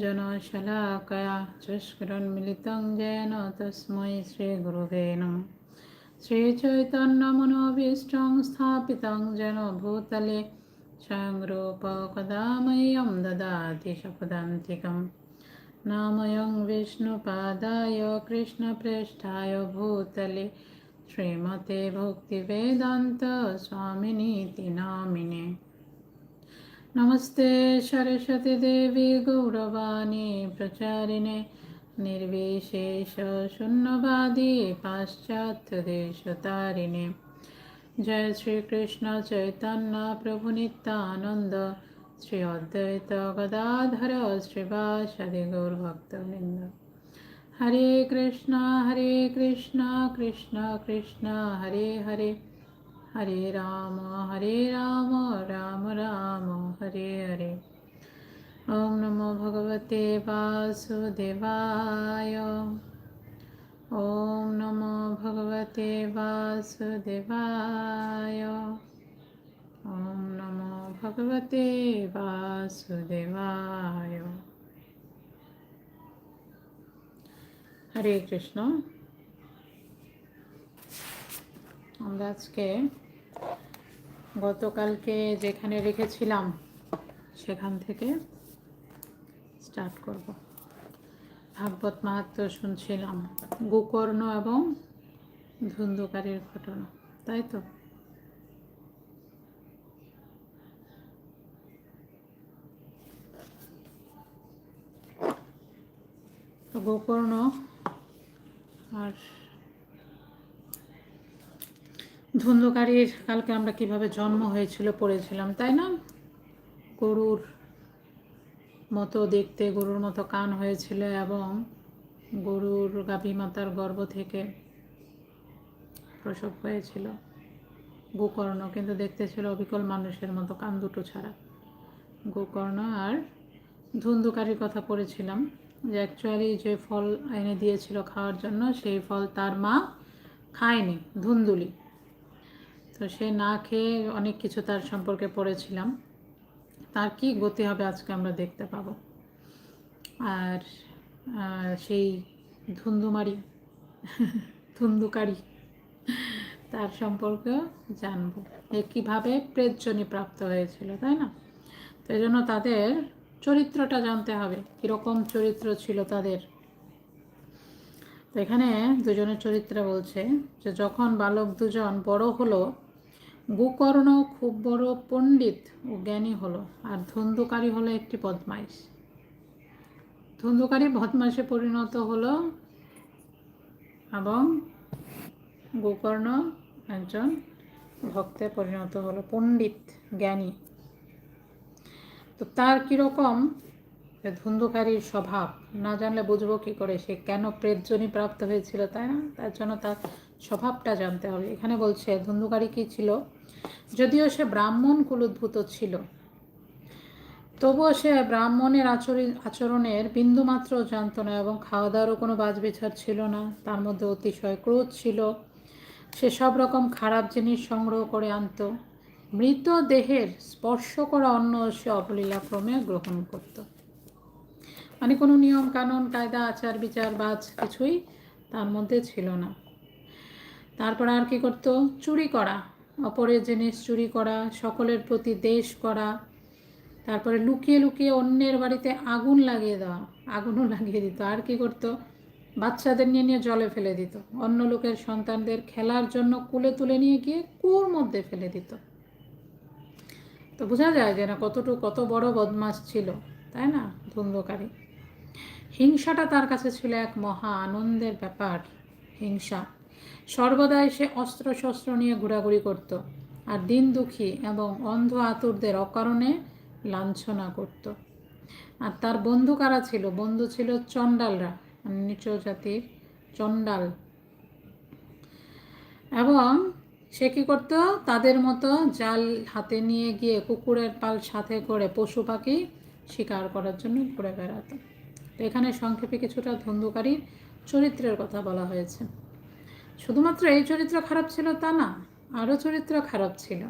जनशलाकया चष्करन्मिलितं येन तस्मै श्रीगुरुवे नमः श्रीचैतन्यमनोभीष्टं स्थापितं येन भूतले स्वयं रूपकदा मह्यं ददाति शपदान्तिकं नामयं विष्णुपादाय कृष्णप्रेष्ठाय भूतले श्रीमते भक्तिवेदान्त स्वामिनीति नामिने नमस्ते सरस्वती देवी गौरवाणी प्रचारिणे निर्विशेषशून्यवादी पाश्चात्यदेशतारिणे जय श्री कृष्ण चैतन्य प्रभु नित्यानंद श्री अद्वैत गदाधर श्रीवासदि गौरभक्तवृंद हरे कृष्णा हरे कृष्णा कृष्ण कृष्ण हरे हरे हरे राम हरे राम राम राम हरे हरे ॐ नमो भगवते वासुदेवाय ॐ नमो भगवते वासुदेवाय ॐ नमो भगवते वासुदेवाय হরে কৃষ্ণ আমরা আজকে গতকালকে যেখানে রেখেছিলাম, সেখান থেকে স্টার্ট করব। ভাগবত মাহাত্ম শুনছিলাম, গোকর্ণ এবং ধুন্ধুকারীর ঘটনা, তাই তো গোকর্ণ আর ধুন্ধকারীর কালকে আমরা কীভাবে জন্ম হয়েছিল, পড়েছিলাম, তাই না? গরুর মতো দেখতে, গরুর মতো কান হয়েছিল এবং গরুর গাভী মাতার গর্ভ থেকে প্রসব হয়েছিল, গোকর্ণ, কিন্তু দেখতে ছিল অবিকল মানুষের মতো কান দুটো ছাড়া। গোকর্ণ আর ধুন্ধুকারীর কথা পড়েছিলাম যে অ্যাকচুয়ালি যে ফল এনে দিয়েছিল খাওয়ার জন্য, সেই ফল তার মা খায়নি, ধুন্দুলি। তো সে না খেয়ে অনেক কিছু তার সম্পর্কে পড়েছিলাম। তার কি গতি হবে আজকে আমরা দেখতে পাবো। আর সেই ধুন্দুমারি, ধুন্দুকারী, তার সম্পর্কেও জানব। যে কীভাবে প্রেজনী প্রাপ্ত হয়েছিল, তাই না? তো এই জন্য তাদের চরিত্রটা জানতে হবে। কীরকম চরিত্র ছিল তাদের? তো এখানে দুজনের চরিত্র বলছে যে যখন বালক দুজন বড় হলো, গোকর্ণ খুব বড় পণ্ডিত ও জ্ঞানী হলো আর ধন্দুকারী হলো একটি বদমাইশ। ধন্দুকারী বদমাইশে পরিণত হলো এবং গোকর্ণ একজন ভক্তে পরিণত হলো, পণ্ডিত, জ্ঞানী। তো তার কীরকম ধুন্ধুকারীর স্বভাব, না জানলে বুঝব কী করে, সে কেন প্রেতজনী প্রাপ্ত হয়েছিল, তাই না? তার জন্য তার স্বভাবটা জানতে হবে। এখানে বলছে, ধুন্ধুকারী কী ছিল? যদিও সে ব্রাহ্মণ কুলুদ্ভূত ছিল, তবুও সে ব্রাহ্মণের আচরণ, আচরণের বিন্দুমাত্র জানত না এবং খাওয়া দাওয়ারও কোনো বাজ বাজবিচার ছিল না। তার মধ্যে অতিশয় ক্রোধ ছিল। সে সব রকম খারাপ জিনিস সংগ্রহ করে আনত। মৃত দেহের স্পর্শ করা অন্য সে অবলীলাক্রমে গ্রহণ করত। মানে কোনো নিয়ম কানুন, কায়দা, আচার বিচার, বাজ কিছুই তার মধ্যে ছিল না। তারপর আর কি করত? চুরি করা, অপরের জিনিস চুরি করা, সকলের প্রতি দেশ করা, তারপরে লুকিয়ে লুকিয়ে অন্যের বাড়িতে আগুন লাগিয়ে দেওয়া, আগুনও লাগিয়ে দিত। আর কি করতো? বাচ্চাদের নিয়ে নিয়ে জলে ফেলে দিত। অন্য লোকের সন্তানদের খেলার জন্য কুলে তুলে নিয়ে গিয়ে কুয়োর মধ্যে ফেলে দিত। তো বোঝা যায় যে না কতটুকু, কত বড় বদমাস ছিল, তাই না? ধুন্ধকারী। হিংসাটা তার কাছে ছিল এক মহা আনন্দের ব্যাপার, হিংসা। সর্বদাই সে অস্ত্র শস্ত্র নিয়ে ঘোরাঘুরি করত আর দিন দুঃখী এবং অন্ধ আতুরদের অকারণে লাঞ্ছনা করত। আর তার বন্ধু কারা ছিল? বন্ধু ছিল চণ্ডালরা, নিচ জাতির চণ্ডাল। এবং সে কী করতো? তাদের মতো জাল হাতে নিয়ে গিয়ে কুকুরের পাল সাথে করে পশু পাখি শিকার করার জন্য ঘুরে বেড়াতো। এখানে সংক্ষেপে কিছুটা ধন্দুকারীর চরিত্রের কথা বলা হয়েছে। শুধুমাত্র এই চরিত্র খারাপ ছিল তা না, আরও চরিত্র খারাপ ছিল।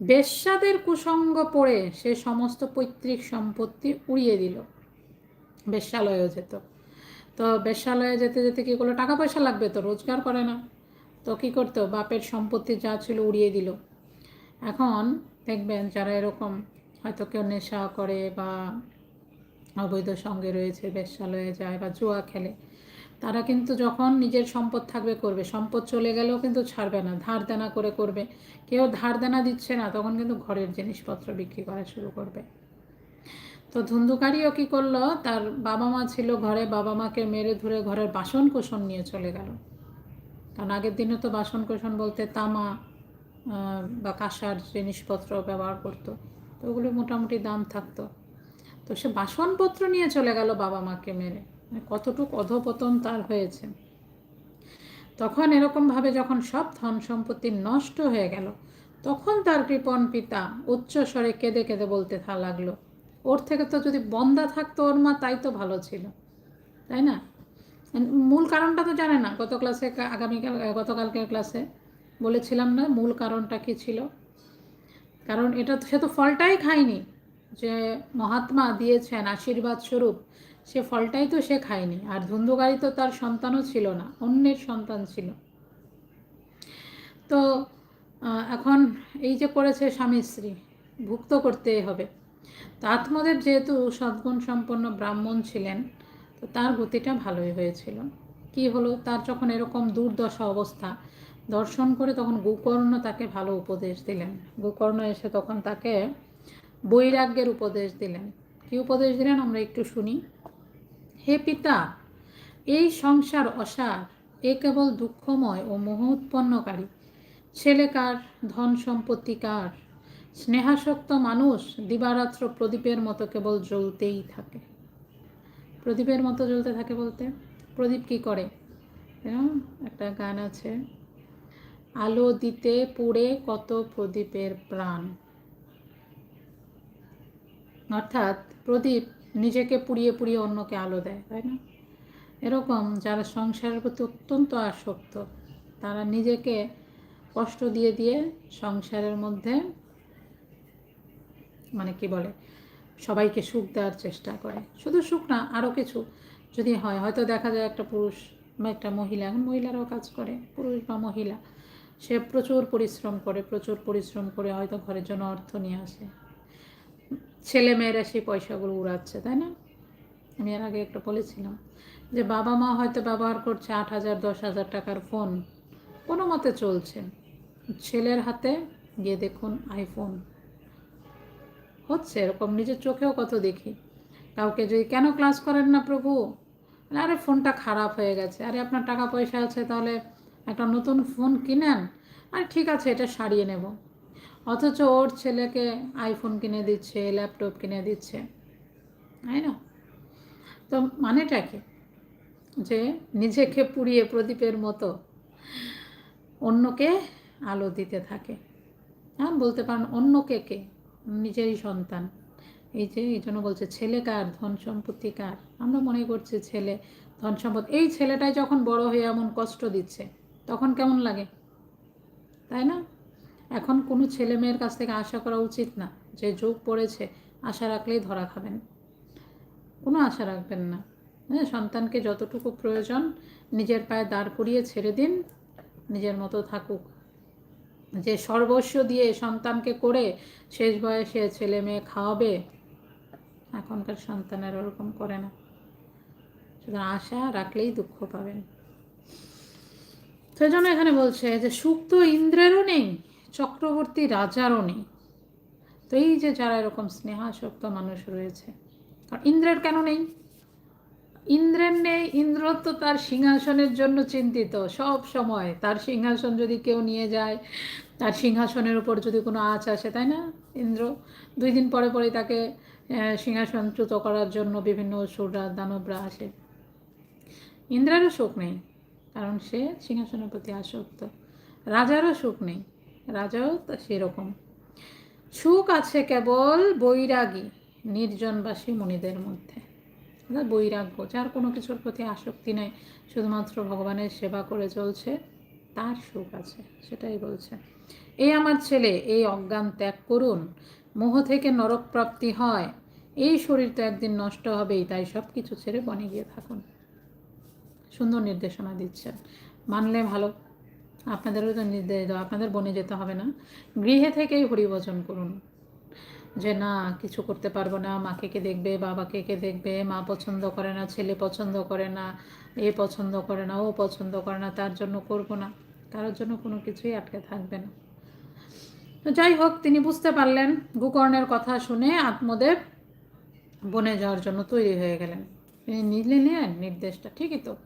বেশ্যাদের কুসঙ্গ পড়ে সে সমস্ত পৈতৃক সম্পত্তি উড়িয়ে দিল। বেশ্যালয়েও যেত। তো বেশ্যালয়ে যেতে যেতে কী করল টাকা পয়সা লাগবে? তো রোজগার করে না। তো কী করতো? বাপের সম্পত্তি যা ছিল উড়িয়ে দিল। এখন দেখবেন যারা এরকম হয়তো কেউ নেশা করে বা অবৈধ সঙ্গে রয়েছে বেশ্যালয়ে যায় বা জুয়া খেলে। তারা কিন্তু যখন নিজের সম্পদ থাকবে করবে। সম্পদ চলে গেলেও কিন্তু ছাড়বে না, ধার দেনা করে করবে। কেউ ধার দেনা দিচ্ছে না, তখন কিন্তু ঘরের জিনিসপত্র বিক্রি করা শুরু করবে। তো ধুন্ধুকারীও কী করল? তার বাবা মা ছিল ঘরে বাবা মাকে মেরে ধরে ঘরের বাসন কোষণ নিয়ে চলে গেল। কারণ আগের দিনে তো বাসন কোষণ বলতে তামা বা কাঁসার জিনিসপত্র ব্যবহার করতো। তো ওগুলো মোটামুটি দাম থাকতো। তো সে বাসনপত্র নিয়ে চলে গেল বাবা মাকে মেরে। মানে কতটুক অধপতন তার হয়েছে। তখন এরকমভাবে যখন সব ধন সম্পত্তি নষ্ট হয়ে গেল, তখন তার কৃপণ পিতা উচ্চ স্বরে কেঁদে কেঁদে বলতে থা লাগল, ওর থেকে তো যদি বন্দা থাকতো ওর মা, তাই তো ভালো ছিল। তাই না? মূল কারণটা তো জানে না। গত ক্লাসে আগামীকাল, গতকালকের ক্লাসে বলেছিলাম না, মূল কারণটা কী ছিল? কারণ এটা সে তো ফলটাই খায়নি। যে মহাত্মা দিয়েছেন আশীর্বাদ স্বরূপ, সে ফলটাই তো সে খায়নি। আর ধুন্ধুকারী তো তার সন্তানও ছিল না, অন্যের সন্তান ছিল। তো এখন এই যে করেছে স্বামী স্ত্রী, ভুক্ত করতেই হবে। তো আত্মদেব যেহেতু সদ্গুণ সম্পন্ন ব্রাহ্মণ ছিলেন, তো তার গতিটা ভালোই হয়েছিল। কি হলো? তার যখন এরকম দুর্দশা অবস্থা, দর্শন করে তখন গোকর্ণ তাকে ভালো উপদেশ দিলেন। গোকর্ণ এসে তখন তাকে বৈরাগ্যের উপদেশ দিলেন। কি উপদেশ দিলেন? আমরা একটু শুনি। হে পিতা, এই সংসার অসার, এ কেবল দুঃখময় ও মোহ উৎপন্নকারী। ছেলেকার ধন সম্পত্তিকার স্নেহাসক্ত মানুষ দিবারাত্র প্রদীপের মতো কেবল জ্বলতেই থাকে। প্রদীপের মতো জ্বলতে থাকে বলতে? প্রদীপ কি করে? একটা গান আছে। আলো দিতে পুড়ে কত প্রদীপের প্রাণ। অর্থাৎ প্রদীপ নিজেকে পুড়িয়ে পুড়িয়ে অন্যকে আলো দেয়, তাই না? এরকম যারা সংসারের প্রতি অত্যন্ত আসক্ত, তারা নিজেকে কষ্ট দিয়ে দিয়ে সংসারের মধ্যে মানে কি বলে, সবাইকে সুখ দেওয়ার চেষ্টা করে। শুধু সুখ না আরও কিছু যদি হয়, হয়তো দেখা যায় একটা পুরুষ বা একটা মহিলা, এখন মহিলারাও কাজ করে, পুরুষ বা মহিলা, সে প্রচুর পরিশ্রম করে, প্রচুর পরিশ্রম করে হয়তো ঘরের জন্য অর্থ নিয়ে আসে। ছেলে মেয়েরা সেই পয়সাগুলো উড়াচ্ছে, তাই না? আমি এর আগে একটা বলেছিলাম যে বাবা মা হয়তো ব্যবহার করছে আট হাজার, দশ হাজার টাকার ফোন, কোনো মতে চলছে। ছেলের হাতে গিয়ে দেখুন আইফোন। হচ্ছে এরকম, নিজের চোখেও কত দেখি। কাউকে যদি, কেন ক্লাস করেন না প্রভু? আরে, ফোনটা খারাপ হয়ে গেছে। আরে, আপনার টাকা পয়সা আছে, তাহলে একটা নতুন ফোন কিনেন? আর, ঠিক আছে, এটা সারিয়ে নেব। অথচ ওর ছেলেকে আইফোন কিনে দিচ্ছে ল্যাপটপ কিনে দিচ্ছে। তাই না? তো মানেটা কি? যে নিজেকে পুড়িয়ে প্রদীপের মতো অন্যকে আলো দিতে থাকে। হ্যাঁ বলতে পারেন অন্যকে কে? নিজেরই সন্তান। এই যে, এই জন্য বলছে, ছেলে কার? ধন সম্পত্তি কার? আমরা মনে করছি ছেলে, ধন সম্পদ। এই ছেলেটাই যখন বড় হয়ে এমন কষ্ট দিচ্ছে, তখন কেমন লাগে? তাই না? এখন কোনো ছেলে মেয়ের কাছ থেকে আশা করা উচিত না যে যোগ পড়েছে, আশা রাখলেই ধরা খাবেন। কোনো আশা রাখবেন না। হ্যাঁ সন্তানকে যতটুকু প্রয়োজন, নিজের পায়ে দাঁড় করিয়ে ছেড়ে দিন, নিজের মতো থাকুক। যে সর্বস্ব দিয়ে সন্তানকে করে শেষ বয়সে ছেলে মেয়ে খাওয়াবে, এখনকার সন্তানের ওরকম করে না। সুতরাং আশা রাখলেই দুঃখ পাবেন। সেজন্য এখানে বলছে যে, সুখ তো ইন্দ্রেরও নেই। চক্রবর্তী রাজারও নেই তো এই যে যারা এরকম স্নেহাসক্ত মানুষ রয়েছে, কারণ ইন্দ্রের কেন নেই? ইন্দ্রের নেই ইন্দ্র তো তার সিংহাসনের জন্য চিন্তিত। সব সময় তার সিংহাসন যদি কেউ নিয়ে যায়, তার সিংহাসনের উপর যদি কোনো আঁচ আসে, তাই না ইন্দ্র? দুই দিন পরে পরে তাকে সিংহাসনচ্যুত করার জন্য বিভিন্ন অসুররা দানবরা আসে। ইন্দ্রেরও সুখ নেই, কারণ সে সিংহাসনের প্রতি আসক্ত। রাজারও সুখ নেই। রাজাও তো সেরকম। সুখ আছে কেবল বৈরাগী, নির্জনবাসী মুনিদের মধ্যে। বৈরাগ্য, যার কোনো কিছুর প্রতি আসক্তি নেই, শুধুমাত্র ভগবানের সেবা করে চলছে, তার সুখ আছে, সেটাই বলছে। এই আমার ছেলে, এই অজ্ঞান ত্যাগ করুন, মোহ থেকে নরক প্রাপ্তি হয়, এই শরীর তো একদিন নষ্ট হবেই, তাই সব কিছু ছেড়ে বনে গিয়ে থাকুন। সুন্দর নির্দেশনা দিচ্ছেন। মানলে ভালো। আপনাদেরও তো নির্দেশ দেওয়া আপনাদের বনে যেতে হবে না। গৃহে থেকেই হরিভজন করুন। যে না, কিছু করতে পারব না মাকে কে দেখবে বাবাকে কে দেখবে, মা পছন্দ করে না, ছেলে পছন্দ করে না, এ পছন্দ করে না, ও পছন্দ করে না, তার জন্য করব না। কারোর জন্য কোনো কিছুই আটকে থাকবে না। তো যাই হোক, তিনি বুঝতে পারলেন, গোকর্ণের কথা শুনে আত্মদেব বনে যাওয়ার জন্য তৈরি হয়ে গেলেন। তিনি নিলে নিলেন নির্দেশটা, ঠিকই তো।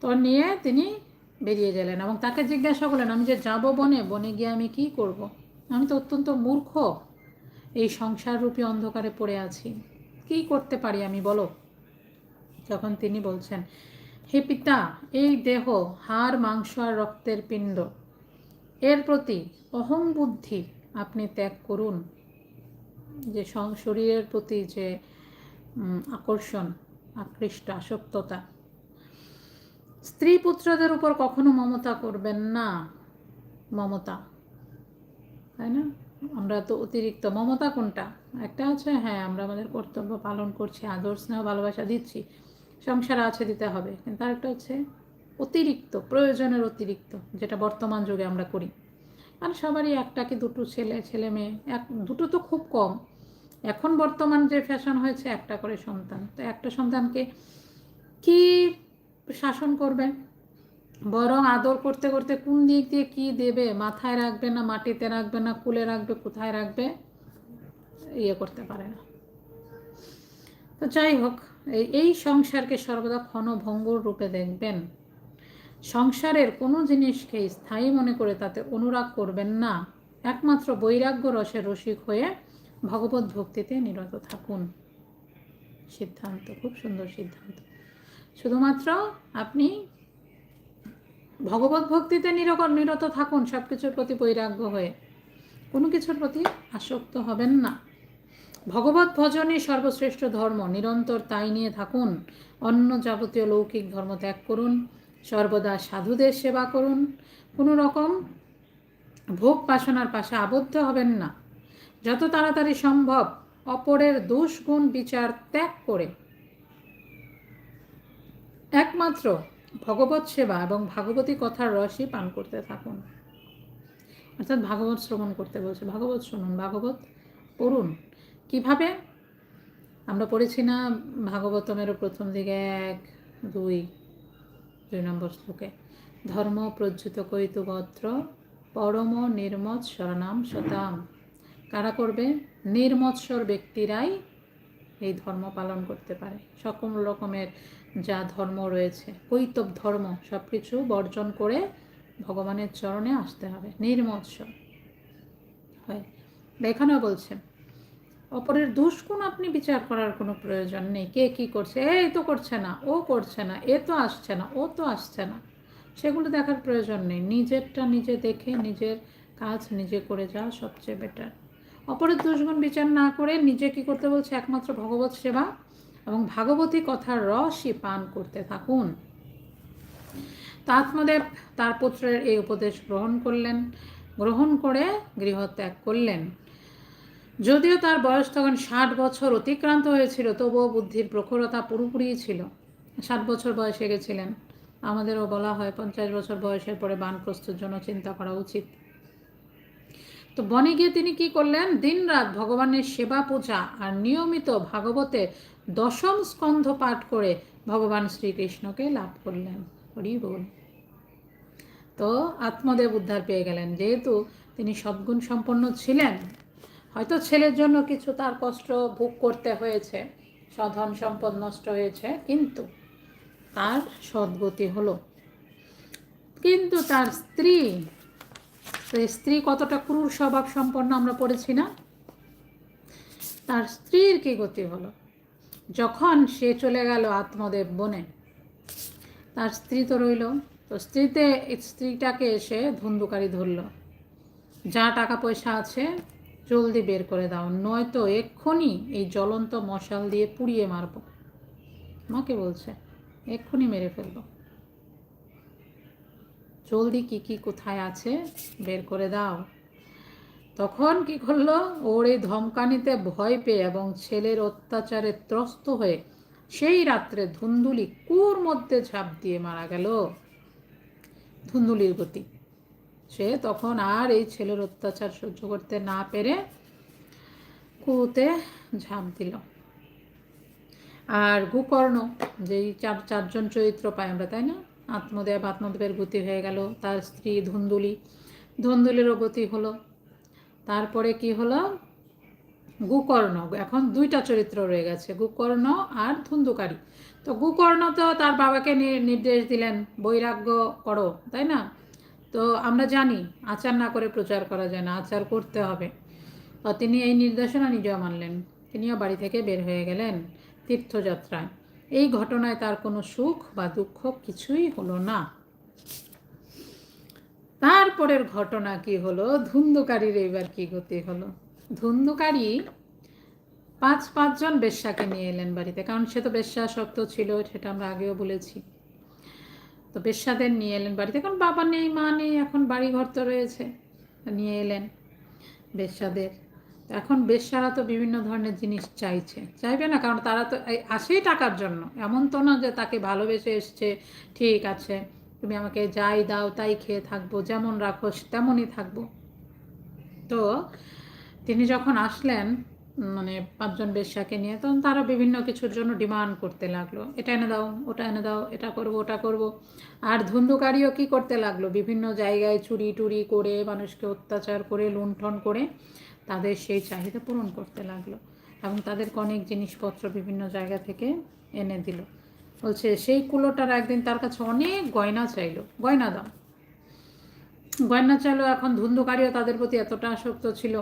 তো নিয়ে তিনি বেরিয়ে গেলেন এবং তাকে জিজ্ঞাসা করলেন, আমি যে যাব বনে? বনে গিয়ে আমি কি করব। আমি তো অত্যন্ত মূর্খ। এই সংসার রূপী অন্ধকারে পড়ে আছি। কি করতে পারি আমি, বলো? যখন তিনি বলছেন, হে পিতা, এই দেহ, হাড়, মাংস আর রক্তের পিণ্ড, এর প্রতি অহং বুদ্ধি আপনি ত্যাগ করুন। যে শরীরের প্রতি যে আকর্ষণ, আকৃষ্ট, আসক্ততা স্ত্রী পুত্রদের উপর কখনো মমতা করবেন না। মমতা। তাই না? আমরা তো অতিরিক্ত। মমতা কোনটা? একটা আছে হ্যাঁ আমরা আমাদের কর্তব্য পালন করছি, আদর, স্নেহ, ভালোবাসা দিচ্ছি। সংসার আছে, দিতে হবে। কিন্তু আরেকটা হচ্ছে অতিরিক্ত, প্রয়োজনের অতিরিক্ত, যেটা বর্তমান যুগে আমরা করি। আর সবারই একটা কি দুটো ছেলে ছেলে, মেয়ে, এক, দুটো তো খুব কম। এখন বর্তমান যে ফ্যাশন হয়েছে, একটা করে সন্তান। তো একটা সন্তানকে কি শাসন করবে। বরং আদর করতে করতে কোন দিক দিয়ে কি দেবে? মাথায় রাখবে না, মাটিতে রাখবে না, কুলে রাখবে, কোথায় রাখবে? ইয়ে করতে পারে না। তো যাই হোক, এই সংসারকে সর্বদা ক্ষণভঙ্গুর রূপে দেখবেন। সংসারের কোনো জিনিসকে স্থায়ী মনে করে তাতে অনুরাগ করবেন না। একমাত্র বৈরাগ্য রসের রসিক হয়ে ভগবত ভক্তিতে নিরত থাকুন। সিদ্ধান্ত, খুব সুন্দর সিদ্ধান্ত। শুধুমাত্র আপনি ভগবত ভক্তিতে নিরক নিরত থাকুন সব কিছুর প্রতি বৈরাগ্য হয়ে। কোনো কিছুর প্রতি আসক্ত হবেন না। ভগবত ভজনই সর্বশ্রেষ্ঠ ধর্ম, নিরন্তর তাই নিয়ে থাকুন। অন্য যাবতীয় লৌকিক ধর্ম ত্যাগ করুন, সর্বদা সাধুদের সেবা করুন। কোনো রকম ভোগ বাসনার পাশে আবদ্ধ হবেন না। যত তাড়াতাড়ি সম্ভব অপরের দোষ গুণ বিচার ত্যাগ করে। একমাত্র ভগবত সেবা এবং ভাগবতী কথার রসই পান করতে থাকুন। অর্থাৎ ভাগবত শ্রবণ করতে বলছে। ভাগবত শুনুন, ভাগবত পড়ুন। কীভাবে? আমরা পড়েছি না ভাগবতমেরও প্রথম দিকে এক, দুই দুই নম্বর শ্লোকে। ধর্ম প্রজ্যুত কৈতুগত্র পরম নির্মৎসরণাম শতাম কারা করবে? নির্মৎসর ব্যক্তিরাই এই ধর্ম পালন করতে পারে। সকল রকমের যা ধর্ম রয়েছে। কৈতব ধর্ম সব কিছু বর্জন করে ভগবানের চরণে আসতে হবে। নির্মৎসর হয়। এখানেও বলছেন অপরের দুষ্গুণ আপনি বিচার করার কোনো প্রয়োজন নেই। কে কি করছে? এই তো করছে না, ও করছে না, এ তো আসছে না, ও তো আসছে না। সেগুলো দেখার প্রয়োজন নেই। নিজেরটা নিজে দেখে, নিজের কাজ নিজে করে যাওয়া সবচেয়ে বেটার অপরের দুষ্গুণ বিচার না করে নিজে কি করতে বলছে? একমাত্র ভগবত সেবা এবং ভাগবতী কথার রসই পান করতে থাকুন। তা আত্মদেব তার পুত্রের এই উপদেশ গ্রহণ করলেন, গ্রহণ করে গৃহত্যাগ করলেন। যদিও তার বয়স তখন ষাট বছর অতিক্রান্ত হয়েছিল, তবুও বুদ্ধির প্রখরতা পুরোপুরি ছিল। ষাট বছর বয়সে গেছিলেন। আমাদেরও বলা হয় পঞ্চাশ বছর বয়সের পরে বানপ্রস্তুর জন্য চিন্তা করা উচিত। তো বনে গিয়ে তিনি কি করলেন? দিনরাত ভগবানের সেবা পূজা আর নিয়মিত ভাগবতে দশম স্কন্ধ পাঠ করে ভগবান শ্রীকৃষ্ণকে লাভ করলেন। হরি বল। তো আত্মদেব উদ্ধার পেয়ে গেলেন। যেহেতু তিনি সদ্গুণ সম্পন্ন ছিলেন, হয়তো ছেলের জন্য কিছু তার কষ্ট ভোগ করতে হয়েছে, সধন সম্পদ নষ্ট হয়েছে, কিন্তু তার সদ্গতি হলো। কিন্তু তার স্ত্রী স্ত্রী কতটা ক্রূর স্বভাব সম্পন্ন আমরা পড়েছি না? তার স্ত্রীর কি গতি হলো? যখন সে চলে গেল আত্মদেব বনে, তার স্ত্রী তো রইল। তো স্ত্রীতে, স্ত্রীটাকে এসে ধুন্দুকারি ধরলো। যা টাকা পয়সা আছে জলদি বের করে দাও, নয়তো এক্ষুনি এই জ্বলন্ত মশাল দিয়ে পুড়িয়ে মারব। মাকে বলছে, এক্ষুনি মেরে ফেলব। জলদি কি কি কোথায় আছে বের করে দাও। তখন কি করল ওর এই ধমকানিতে ভয় পেয়ে এবং ছেলের অত্যাচারে ত্রস্ত হয়ে সেই রাত্রে ধুন্দুলি কুর মধ্যে ঝাঁপ দিয়ে মারা গেল। ধুন্দুলির গতি। সে তখন আর এই ছেলের অত্যাচার সহ্য করতে না পেরে কুতে ঝাঁপ দিল। আর গোকর্ণ যেই চার, চারজন চরিত্র পাই আমরা, তাই না? আত্মদেব, আত্মদেবের গতি হয়ে গেল। তার স্ত্রী ধুন্দুলি। ধুন্দুলিরও গতি হলো। তারপরে কি হলো? গুকর্ণ। এখন দুইটা চরিত্র রয়ে গেছে, গুকর্ণ আর ধুন্দুকারী। তো গুকর্ণ তো তার বাবাকে নির্দেশ দিলেন, বৈরাগ্য করো, তাই না? তো আমরা জানি, আচার না করে প্রচার করা যায় না, আচার করতে হবে। তো তিনি এই নির্দেশনা নিজেও মানলেন, তিনিও বাড়ি থেকে বের হয়ে গেলেন তীর্থযাত্রায়। এই ঘটনায় তার কোনো সুখ বা দুঃখ কিছুই হলো না। তারপরের ঘটনা কি হলো? ধুন্দুকারীর এইবার কি গতি হলো? ধুন্দুকারী পাঁচ পাঁচজন বেশ্যাকে নিয়ে এলেন বাড়িতে, কারণ সে তো বেশ্যা শক্ত ছিল, সেটা আমরা আগেও বলেছি। তো বেশ্যাদের নিয়ে এলেন বাড়িতে, কারণ বাবা নেই, মা নেই, এখন বাড়ি ঘর তো রয়েছে, নিয়ে এলেন বেশ্যাদের। এখন বেশ্যারা তো বিভিন্ন ধরনের জিনিস চাইছে। চাইবে না, কারণ তারা তো আসেই টাকার জন্য। এমন তো না যে তাকে ভালোবেসে এসছে, ঠিক আছে তুমি আমাকে যাই দাও, তাই খেয়ে থাকব, যেমন রাখো, তেমনই থাকব। তো তিনি যখন আসলেন মানে পাঁচজন বেশ্যাকে নিয়ে, তখন তারা বিভিন্ন কিছুর জন্য ডিমান্ড করতে লাগল। এটা এনে দাও, ওটা এনে দাও, এটা করব, ওটা করব। আর ধুন্ধুকারীও কি করতে লাগল? বিভিন্ন জায়গায় চুরি টুরি করে, মানুষকে অত্যাচার করে, লুণ্ঠন করে তাদের সেই চাহিদা পূরণ করতে লাগল। এবং তাদেরকে অনেক জিনিসপত্র বিভিন্ন জায়গা থেকে এনে দিল। বলছে, সেই কুলোটার একদিন তার কাছে অনেক গয়না চাইলো। গয়না দাম। গয়না চাইলো, এখন ধুন্ধুকারীও তাদের প্রতি এতটা আসক্ত ছিল।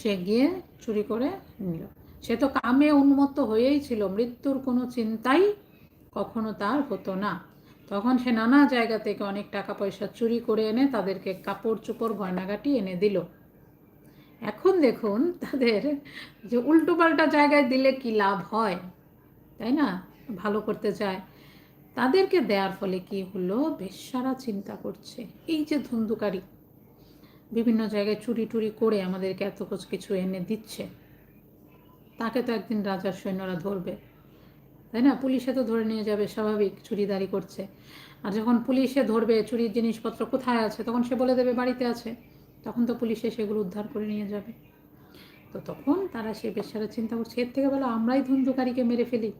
সে গিয়ে চুরি করে নিল। সে তো কামে উন্মত্ত হয়েই ছিল। মৃত্যুর কোনো চিন্তাই কখনো তার হতো না। তখন সে নানা জায়গা থেকে অনেক টাকা পয়সা চুরি করে এনে তাদেরকে কাপড় চোপড় গয়নাগাটি এনে দিল। এখন দেখুন তাদের যে উল্টোপাল্টা জায়গায় দিলে কি লাভ হয়, তাই না? ভালো করতে চায়। তাদেরকে দেওয়ার ফলে কি হলো? বেশারা চিন্তা করছে। এই যে ধুন্দুকারী বিভিন্ন জায়গায় চুরি টুরি করে আমাদেরকে এত কিছু এনে দিচ্ছে। তাকে তো একদিন রাজার সৈন্যরা ধরবে। তাই না? পুলিশে তো ধরে নিয়ে যাবে, স্বাভাবিক। চুরিদারি করছে। আর যখন পুলিশে ধরবে, চুরির জিনিসপত্র কোথায় আছে? তখন সে বলে দেবে, বাড়িতে আছে। তখন তো পুলিশে সেগুলো উদ্ধার করে নিয়ে যাবে। তো তখন তারা সে বেশারা চিন্তা করছে, এর থেকে বলো আমরাই ধুন্দুকারীকে মেরে ফেলি।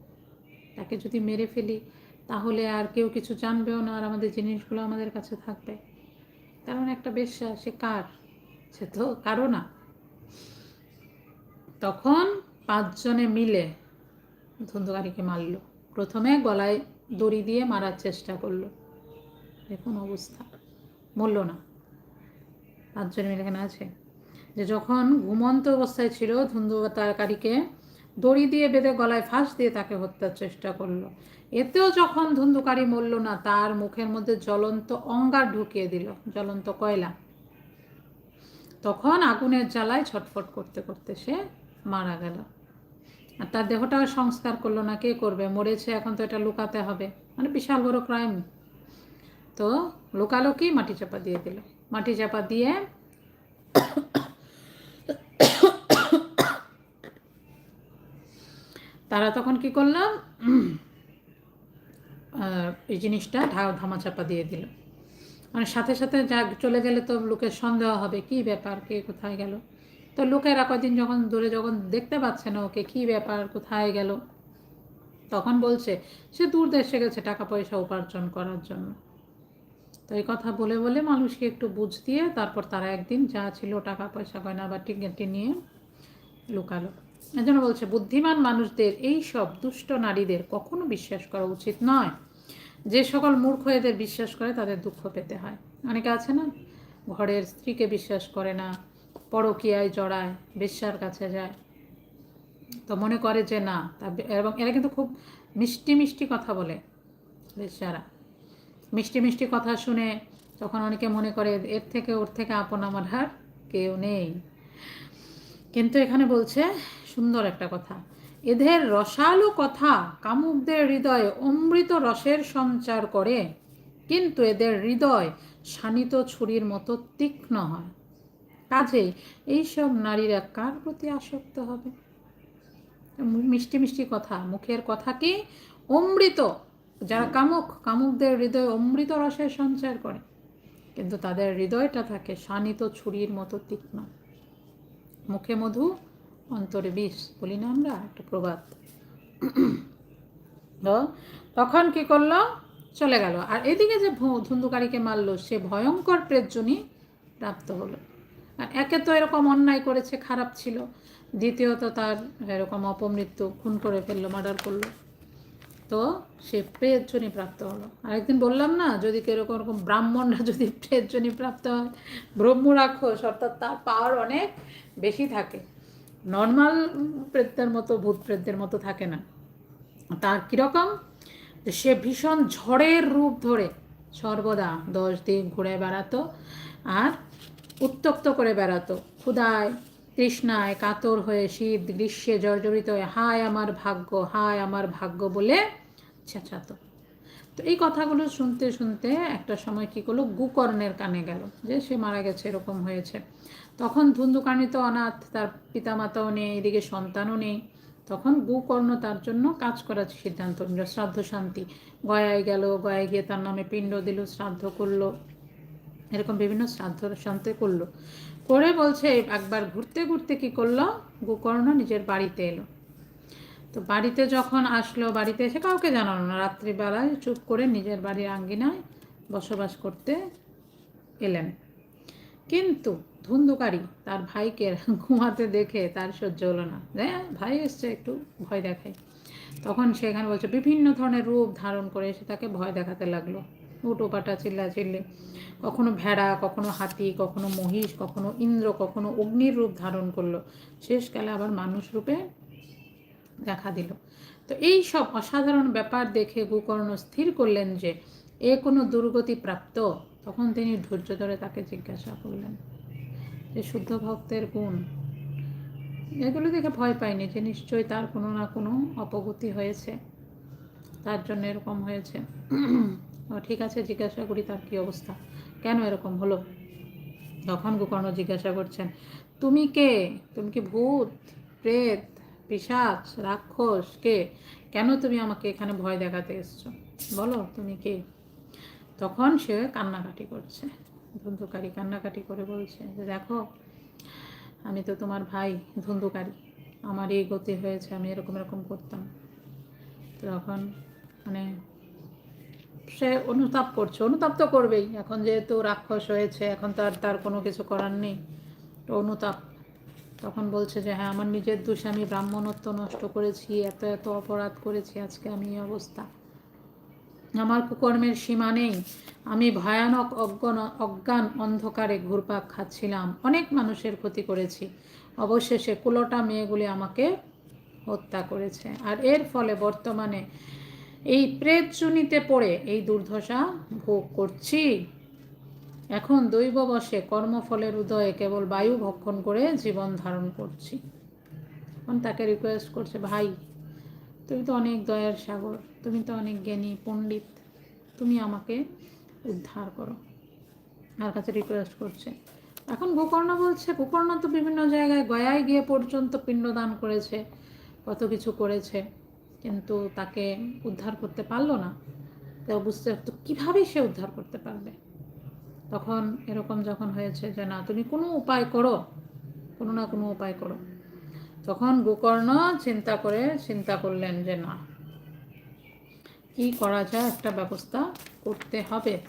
তাকে যদি মেরে ফেলি, তাহলে আর কেউ কিছু জানবেও না আর আমাদের জিনিসগুলো আমাদের কাছে থাকবে। কারণ একটা বেশ্যা সে কার? সে তো কারও না। তখন পাঁচজনে মিলে ধুন্দুকারীকে মারল। প্রথমে গলায় দড়ি দিয়ে মারার চেষ্টা করল। দেখুন অবস্থা। মরল না। পাঁচজনে মিলে এখানে আছে। যে যখন ঘুমন্ত অবস্থায় ছিল ধুন্দু তারকারীকে দড়ি দিয়ে বেঁধে গলায় ফাঁস দিয়ে তাকে হত্যার চেষ্টা করল। এতেও যখন ধুন্ধুকারী মরল না, তার মুখের মধ্যে জ্বলন্ত অঙ্গার ঢুকিয়ে দিল, জ্বলন্ত কয়লা। তখন আগুনের জ্বালায় ছটফট করতে করতে সে মারা গেল। আর তার দেহটাও সংস্কার করল না, কে করবে? মরেছে, এখন তো এটা লুকাতে হবে। মানে বিশাল বড় ক্রাইম। তো লুকালো কি মাটি চাপা দিয়ে দিল। মাটি চাপা দিয়ে তারা তখন কি করলাম এই জিনিসটা ধামাচাপা দিয়ে দিল। মানে সাথে সাথে যা চলে গেলে তো লোকের সন্দেহ হবে, কি ব্যাপার, কে কোথায় গেল? তো লোকেরা কদিন যখন দূরে যখন দেখতে পাচ্ছে না ওকে, কী ব্যাপার, কোথায় গেল? তখন বলছে, সে দূর দেশে গেছে টাকা পয়সা উপার্জন করার জন্য। তো এই কথা বলে বলে মানুষকে একটু বুঝ দিয়ে তারপর তারা একদিন যা ছিল টাকা পয়সা গয়না বা টিকেটটি নিয়ে লুকালো। এজন্য বলছে, বুদ্ধিমান মানুষদের এই সব দুষ্ট নারীদের কখনো বিশ্বাস করা উচিত নয়। যে সকল মূর্খ এদের বিশ্বাস করে, তাদের দুঃখ পেতে হয়। অনেকে আছে না, ঘরের স্ত্রীকে বিশ্বাস করে না, পরকিয়ায় জড়ায়, বেশ্যার কাছে যায়। তো মনে করে যে না এবং এরা কিন্তু খুব মিষ্টি মিষ্টি কথা বলে, বেশ্যারা। মিষ্টি মিষ্টি কথা শুনে তখন অনেকে মনে করে, এর থেকে ওর থেকে আপন আমার হার কেউ নেই। কিন্তু এখানে বলছে সুন্দর একটা কথা। এদের রসালো কথা কামুকদের হৃদয়ে অমৃত রসের সঞ্চার করে, কিন্তু এদের হৃদয় শানিত ছুরির মতো তীক্ষ্ণ হয়। কাজেই এইসব নারীরা কার প্রতি আসক্ত হবে? মিষ্টি মিষ্টি কথা, মুখের কথা কি? অমৃত, যারা কামুক, কামুকদের হৃদয় অমৃত রসের সঞ্চার করে, কিন্তু তাদের হৃদয়টা থাকে শানিত ছুরির মতো তীক্ষ্ণ। মুখে মধু অন্তরে বিষ, বলি না আমরা, একটা প্রবাদ তো তখন কি করল? চলে গেল। আর এদিকে যে ধুন্ধুকারীকে মারলো, সে ভয়ঙ্কর প্রেতজনী প্রাপ্ত হলো। আর একে তো এরকম অন্যায় করেছে, খারাপ ছিল। দ্বিতীয়ত তার এরকম অপমৃত্যু, খুন করে ফেলল, মার্ডার করল। তো সে প্রেতজনী প্রাপ্ত হলো। আরেকদিন বললাম না, যদি এরকম এরকম ব্রাহ্মণরা যদি প্রেতজনী প্রাপ্ত হয় ব্রহ্ম রাক্ষস অর্থাৎ তার পাওয়ার অনেক বেশি থাকে। নর্মাল প্রেতদের মতো, ভূত প্রেতদের মতো থাকে না। তার কীরকম? সে ভীষণ ঝড়ের রূপ ধরে সর্বদা দশ দিন ঘুরে বেড়াতো আর উত্তক্ত করে বেড়াতো। ক্ষুদায় তৃষ্ণায়, কাতর হয়ে শীত, গ্রীষ্মে জর্জরিত হয়ে হায় আমার ভাগ্য, হায় আমার ভাগ্য বলে চেঁচাতো। তো এই কথাগুলো শুনতে শুনতে একটা সময় কী করল? গুকর্ণের কানে গেল। যে সে মারা গেছে, এরকম হয়েছে। তখন ধুন্ধুকানি তো অনাথ, তার পিতামাতাও নেই, এদিকে সন্তানও নেই। তখন গুকর্ণ তার জন্য কাজ করার সিদ্ধান্ত নিল, শ্রাদ্ধ শান্তি। গয়ায় গেল, গয়ায় গিয়ে তার নামে পিণ্ড দিল, শ্রাদ্ধ করল। এরকম বিভিন্ন শ্রাদ্ধ শান্তি করল। করে বলছে, একবার ঘুরতে ঘুরতে কি করল? গোকর্ণ নিজের বাড়িতে এলো। তো বাড়িতে যখন আসলো, বাড়িতে এসে কাউকে জানালো না। রাত্রিবেলায় চুপ করে নিজের বাড়ির আঙ্গিনায় বসবাস করতে এলেন। কিন্তু ধুন্ধুকারী, তার ভাইকে ঘুমাতে দেখে তার সহ্য হলো না। হ্যাঁ ভাই এসছে, একটু ভয় দেখায়। তখন সেখানে বলছে, বিভিন্ন ধরনের রূপ ধারণ করে এসে তাকে ভয় দেখাতে লাগল। উটো পাটা চিল্লা চিল্লি কখনো ভেড়া, কখনো হাতি, কখনো মহিষ, কখনো ইন্দ্র, কখনো অগ্নির রূপ ধারণ করল। শেষকালে আবার মানুষ রূপে দেখা দিল। তো এই সব অসাধারণ ব্যাপার দেখে গোকর্ণ স্থির করলেন যে, এ কোনো দুর্গতি প্রাপ্ত? তখন তিনি ধৈর্য ধরে তাকে জিজ্ঞাসা করলেন। যে শুদ্ধ ভক্তের গুণ, এগুলো দেখে ভয় পাইনি যে নিশ্চয়ই তার কোনো না কোনো অপগতি হয়েছে, তার জন্য এরকম হয়েছে। ঠিক আছে, জিজ্ঞাসা করি তার কি অবস্থা? কেন এরকম হলো? তখন গোকর্ণ জিজ্ঞাসা করছেন, তুমি কে? তুমি কি ভূত, প্রেত পিসাচ রাক্ষস? কে? কেন তুমি আমাকে এখানে ভয় দেখাতে এসছো? বলো, তুমি কে? তখন সে কান্নাকাটি করছে। ধুন্ধুকারী কান্নাকাটি করে বলছে যে, দেখো, আমি তো তোমার ভাই ধুন্ধুকারী আমার এই গতি হয়েছে, আমি এরকম এরকম করতাম। তখন মানে সে অনুতাপ করছে। অনুতাপ তো করবেই। এখন যেহেতু রাক্ষস হয়েছে, এখন তো আর তার কোনো কিছু করার নেই। তো অনুতাপ তখন বলছে যে হ্যাঁ আমার নিজের দোষে আমি ব্রাহ্মণত্ব নষ্ট করেছি, এত এত অপরাধ করেছি, আজকে আমি এই অবস্থা। আমার কুকর্মের সীমা নেই। আমি ভয়ানক অজ্ঞান অজ্ঞান অন্ধকারে ঘুরপাক খাচ্ছিলাম। অনেক মানুষের ক্ষতি করেছি। অবশেষে কুলোটা মেয়েগুলি আমাকে হত্যা করেছে। আর এর ফলে বর্তমানে এই প্রেত চুনিতে পড়ে এই দুর্দশা ভোগ করছি। এখন দৈববশে কর্মফলের উদয়ে কেবল বায়ু ভক্ষণ করে জীবন ধারণ করছি। এখন তাকে রিকোয়েস্ট করছে, ভাই তুমি তো অনেক দয়ার সাগর। তুমি তো অনেক জ্ঞানী পণ্ডিত। তুমি আমাকে উদ্ধার করো। আর কাছে রিকোয়েস্ট করছে। এখন গোকর্ণ বলছে, গোকর্ণ তো বিভিন্ন জায়গায় গয়ায় গিয়ে পর্যন্ত পিণ্ডদান করেছে, কত কিছু করেছে, কিন্তু তাকে উদ্ধার করতে পারল না। তো বুঝতে তো কীভাবে সে উদ্ধার করতে পারবে? তখন এরকম যখন হয়েছে যে, না, তুমি কোনো উপায় করো, কোনো না কোনো উপায় করো। তখন গোকর্ণ চিন্তা করে, চিন্তা করলেন যে, না কি করা যায় একটা ব্যবস্থা করতে হবে।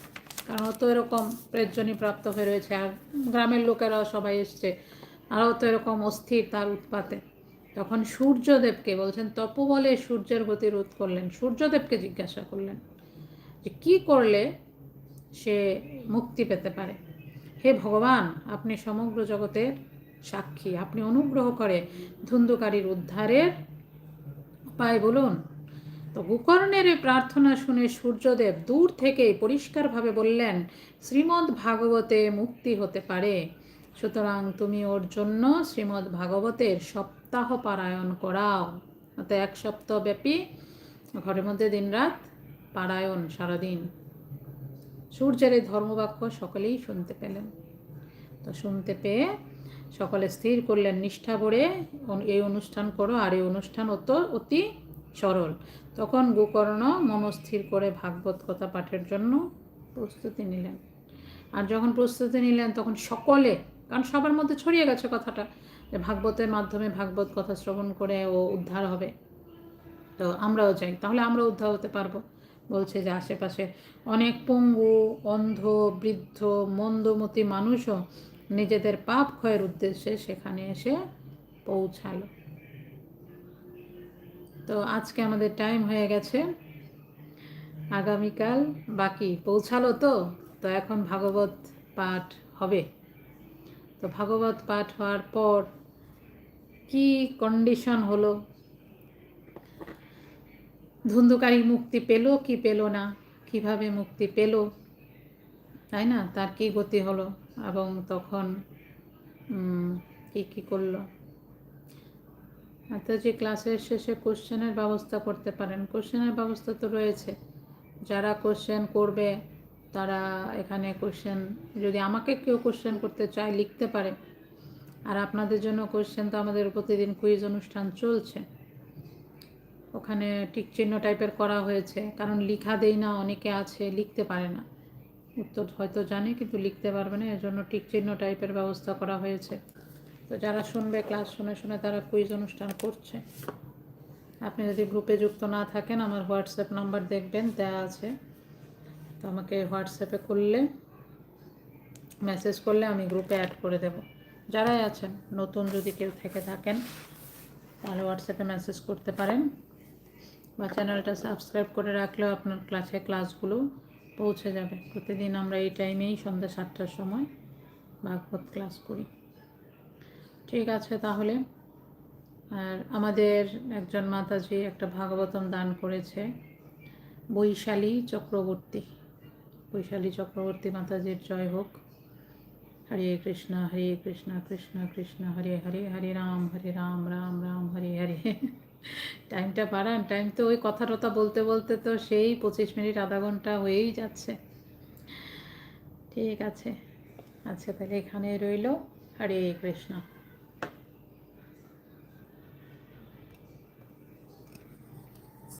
কারণ তো এরকম প্রেজনী প্রাপ্ত হয়ে রয়েছে। আর গ্রামের লোকেরাও সবাই এসছে। আরও তো এরকম অস্থির তার উৎপাতে। তখন সূর্যদেবকে বলছেন, তপবলে সূর্যের গতি রোধ করলেন। সূর্যদেবকে জিজ্ঞাসা করলেন যে, কি করলে সে মুক্তি পেতে পারে? হে ভগবান, আপনি সমগ্র জগতের সাক্ষী। আপনি অনুগ্রহ করে ধুন্ধুকারীর উদ্ধারের উপায় বলুন। তো গোকর্ণের এই প্রার্থনা শুনে সূর্যদেব দূর থেকেই পরিষ্কারভাবে বললেন, শ্রীমদ্ ভাগবতে মুক্তি হতে পারে। সুতরাং তুমি ওর জন্য শ্রীমদ্ ভাগবতের সপ্তাহ পারায়ণ করাও। অর্থাৎ এক সপ্তাহ ব্যাপী ঘরের মধ্যে দিনরাত পারায়ণ সারাদিন। সূর্যের এই ধর্মবাক্য সকলেই শুনতে পেলেন। তো শুনতে পেয়ে সকলে স্থির করলেন নিষ্ঠা ভরে, এই অনুষ্ঠান করো, আর এই অনুষ্ঠান অত, অতি সরল। তখন গোকর্ণ মনস্থির করে ভাগবত কথা পাঠের জন্য প্রস্তুতি নিলেন। আর যখন প্রস্তুতি নিলেন, তখন সকলে, কারণ সবার মধ্যে ছড়িয়ে গেছে কথাটা, যে ভাগবতের মাধ্যমে ভাগবত কথা শ্রবণ করে ও উদ্ধার হবে। তো আমরাও চাই, তাহলে আমরা উদ্ধার হতে পারব। বলছে যে আশেপাশে অনেক পঙ্গু, অন্ধ, বৃদ্ধ, মন্দমতি মানুষও নিজেদের পাপ ক্ষয়ের উদ্দেশ্যে সেখানে এসে পৌঁছালো। তো আজকে আমাদের টাইম হয়ে গেছে। আগামীকাল বাকি, পৌঁছালো তো? তো এখন ভাগবত পাঠ হবে। তো ভাগবত পাঠ হওয়ার পর কি কন্ডিশন হলো? ধুন্ধুকারী মুক্তি পেল কি পেল না? কীভাবে মুক্তি পেল? তাই না? তার কি গতি হলো? এবং তখন কি কি করল? অর্থাৎ যে ক্লাসের শেষে কোশ্চেনের ব্যবস্থা করতে পারেন। কোশ্চেনের ব্যবস্থা তো রয়েছে। যারা কোশ্চেন করবে, তারা এখানে কোশ্চেন, যদি আমাকে কেউ কোশ্চেন করতে চায় লিখতে পারে। আর আপনাদের জন্য কোশ্চেন তো আমাদের প্রতিদিন কুইজ অনুষ্ঠান চলছে। ওখানে টিক চিহ্ন টাইপের করা হয়েছে। কারণ লিখা দেই না, অনেকে আছে, লিখতে পারে না। উত্তর হয়তো জানে, কিন্তু লিখতে পারবে না। এর জন্য টিক চিহ্ন টাইপের ব্যবস্থা করা হয়েছে। তো যারা শুনবে ক্লাস শুনে শুনে তারা কুইজ অনুষ্ঠান করছে। আপনি যদি গ্রুপে যুক্ত না থাকেন, আমার হোয়াটসঅ্যাপ নাম্বার দেখবেন দেওয়া আছে। তো আমাকে হোয়াটসঅ্যাপে করলে মেসেজ করলে আমি গ্রুপে অ্যাড করে দেব। যারাই আছেন, নতুন যদি কেউ থেকে থাকেন, তাহলে হোয়াটসঅ্যাপে মেসেজ করতে পারেন। বা চ্যানেলটা সাবস্ক্রাইব করে রাখলেও আপনার ক্লাসে ক্লাসগুলো পৌঁছে যাবে। প্রতিদিন আমরা এই টাইমেই সন্ধ্যা সাতটার সময় ভাগবত ক্লাস করি। ঠিক আছে তাহলে। আর আমাদের একজন মাতাজি একটা ভাগবতম দান করেছে, বৈশালী চক্রবর্তী। বৈশালী চক্রবর্তী মাতাজির জয় হোক। হরে কৃষ্ণ হরে কৃষ্ণ কৃষ্ণ কৃষ্ণ, হরে হরে হরে রাম হরে রাম রাম রাম, হরে হরে। টাইমটা বাড়ান, টাইম তো ওই কথা টথা বলতে বলতে তো সেই পঁচিশ মিনিট, আধা ঘণ্টা হয়েই যাচ্ছে। ঠিক আছে। আচ্ছা তাহলে এখানে রইল। হরে কৃষ্ণ।